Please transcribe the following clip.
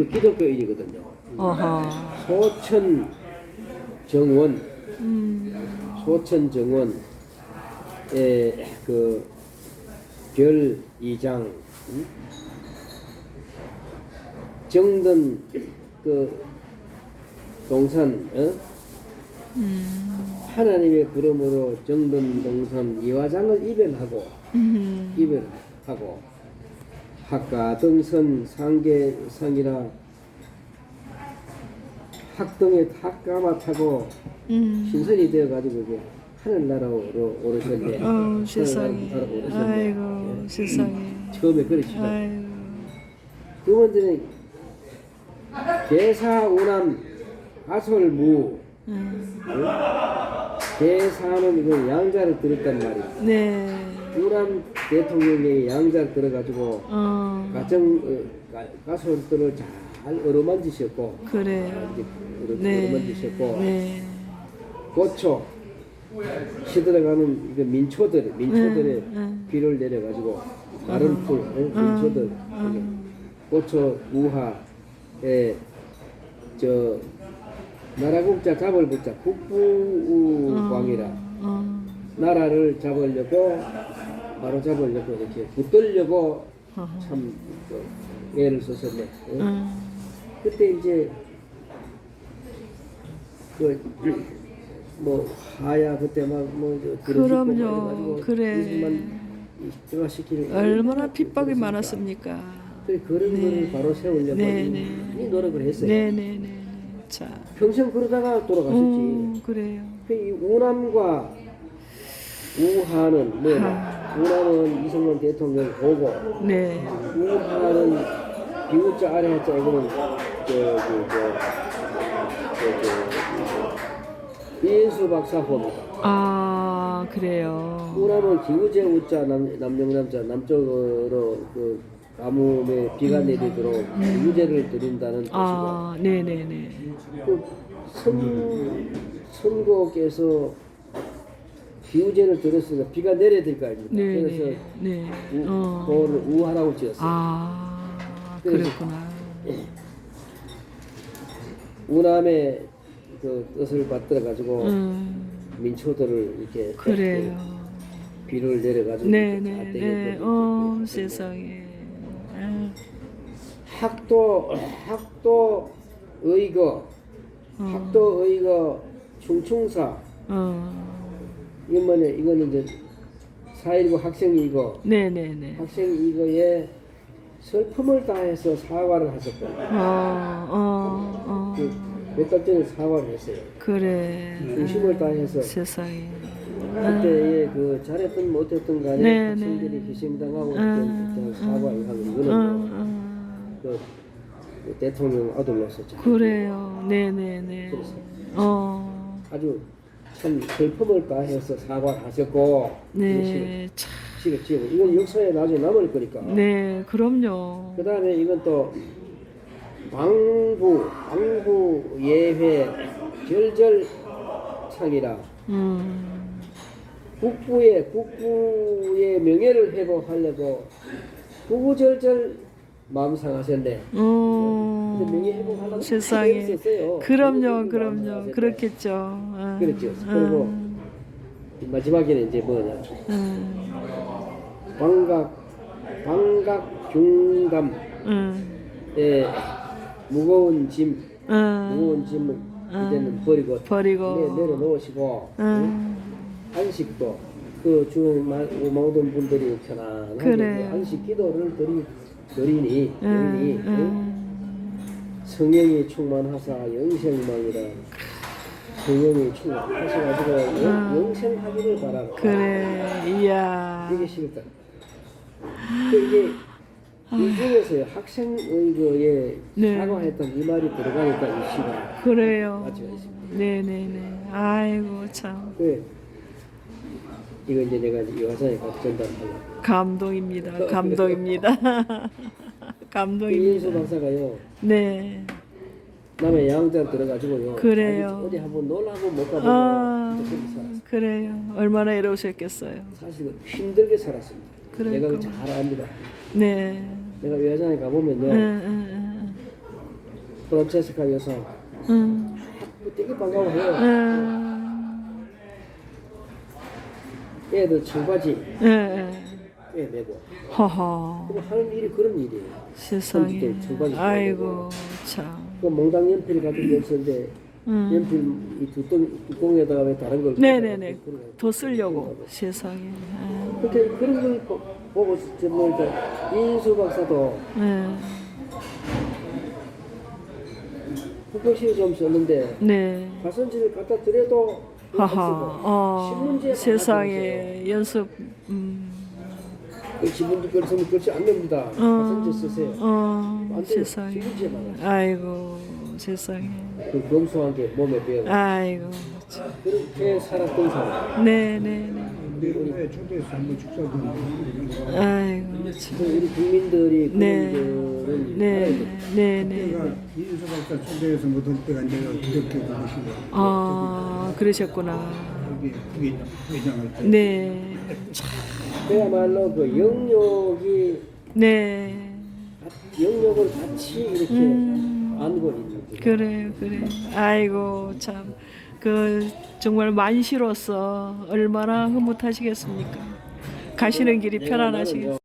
이거 기독교인이거든요. 어허. 소천 정원, 음. 소천 정원의 그별 2장, 음? 정든 그 동산, 어? 음. 하나님의 부름으로 정든 동산 이화장을 이별하고 음. 이별하고 학가 등선 상계상이라 학등에 탁가마 타고 음. 신선이 되어 가지고 이제 하늘나라로 오르셨네. 어, 세상에. 아이고, 예. 세상에. 처음에 그러시다. 아이고. 두 번째는 계사 우남 아솔무 음. 계사는 이거 양자를 들었단 말이야. 네. 우남 대통령이 양자를 들어가지고 어. 가정 어, 가- 가솔들을 잘 어루만지셨고 그래. 어루- 네. 어루만지셨고 네. 고초 시들어가는 이거 민초들 민초들의 음, 음. 비를 내려가지고 마른 풀 어, 민초들 음. 고초 우하에 저 나라국자 잡을 붙자 국부광이라 어. 나라를 잡으려고 바로 잡으려고 이렇게 붙들려고 어허. 참 그, 애를 썼었네. 어? 음. 그때 이제 그 뭐 하야 그때 막뭐 그럼요. 그래. 얼마나 핍박이 많았습니까? 그래 그런 네. 거를 바로 세우려고 네, 이, 네. 이 노력을 했어요. 네 네 네. 자. 평생 그러다가 돌아갔었지. 음, 그래요. 그이 우남과 우하는 뭐냐? 우남은 이승만 대통령 보고 네. 우하는 비우자 아래 하자 이거는 저기 저저 이인수 박사 봅니다. 아, 그래요. 우남은 기우제 우자 남 남영남자 남쪽으로 그 가뭄에 비가 내리도록 유제를 드린다는 뜻이고 아, 네네네. 그 선, 선고께서 비우제를 들었으니까 비가 내려야 될 거 아닙니까? 그래서 네네. 네. 우, 어. 그거를 우하라고 지었어요. 아, 그래서- 그랬구나. 우남의 그 뜻을 받들어 가지고 음, 민초들을 이렇게 그래요. 비를 내려 가지고 네 네네. 어, 세상에. 아, 학도 학도 의거 어. 학도 의거 충충사 어. 이건 뭐냐 이거는 이제 4.19 학생 이거 네네네. 학생 이거에 슬픔을 다해서 사과를 하셨거든요. 어, 어, 어. 몇 달 전에 사과를 했어요. 그래. 중심을 다해서 세상에. 그때의 그 잘했든 못했든 간에 네, 학생들이 네. 희생당하고 음, 했던 사과를 하고 어, 이거는 뭐 어. 그, 그 대통령 아들로서 참 그래요. 네네네. 어. 아주 참 슬픔을 다해서 사과를 하셨고 네. 참. 시를 지고 이건 역사에 나중에 남을 거니까 네, 그럼요. 그 다음에 이건 또 광부 광부 예회 절절 창이라 음. 국부의 국부의 명예를 회복하려고 구구절절 마음 상하셨네. 근데 명예 어. 회복하려고 세상에. 그럼요, 그럼요. 그렇겠죠. 어. 그렇죠. 그리고 음. 마지막에는 이제 뭐냐 음. 광각 광각 중감의 음. 무거운 짐 음. 무거운 짐을 이제는 버리고 버리고. 내, 내려놓으시고 음. 안식도 그 모든 분들이 편안하게 그래요. 안식 기도를 드리 드리니 드리니 음. 응? 음. 성령이 충만하사 영생망이라 성령이 충만하셔가지고 영- 영생하기를 바라라 그래. 이야. 이게 싫다 그 이게 이 중에서 학생의 그에 네. 사과했던 이 말이 들어가니까 이 시가 그래요. 있습니다. 네네네. 아이고 참그 이거 이제 내가 이 화상에 같이 전달하려고 감동입니다. 감동입니다. 이인수 감동입니다. 박사가요 네. 남의 양자 들어가지고요. 잘해요. 어디 한번 놀라고 못 가보고 아. 그래요. 얼마나 애로우셨겠어요. 사실은 힘들게 살았습니다. 그러니까. 내가 잘 압니다. 네. 내가 외화장에 가보면요. 응, 응, 응, 프란체스카 여사 음. 되게 반가워해요. 음. 애들 청바지 예, 예. 애 메고 허허. 그럼 하는 일이 그런 일이에요. 세상에. 아이고 참. 그 몽당 연필 같은 게 있었는데 음. 연필 이 두덩 뚜껑에다가 왜 다른 걸 네네네. 그런 거. 더 쓰려고 세상에. 그렇게 그런 걸 보- 보고 정말 그 인수 박사도 예. 국격시를 좀 썼는데 네. 가선지를 갖다 드려도 하하. 어. 세상에 연습. 음. 지분도 글 쓰면 글씨 안 됩니다. 가선지 쓰세요. 어. 안 돼요. 세상에. 신문지에만. 아이고 세상에. 그 검소한 게 몸에 배어. 아이고. 참. 그렇게 살았던 사람. 네 네 네. 아이고 참. 그 우리 국민들이 그런 네. 네. 네네. 내가 이인수 박사 초대해서 못할 때가 내가 그렇게 보고 싶어 아 그러셨구나. 부회장할 때 네. 그야말로 그 영역이 네. 영역을 같이 이렇게 음. 안고 있는 거죠. 그래요, 그래. 아이고 참. 그 정말 만시로서 얼마나 흐뭇하시겠습니까? 가시는 길이 편안하시겠어요.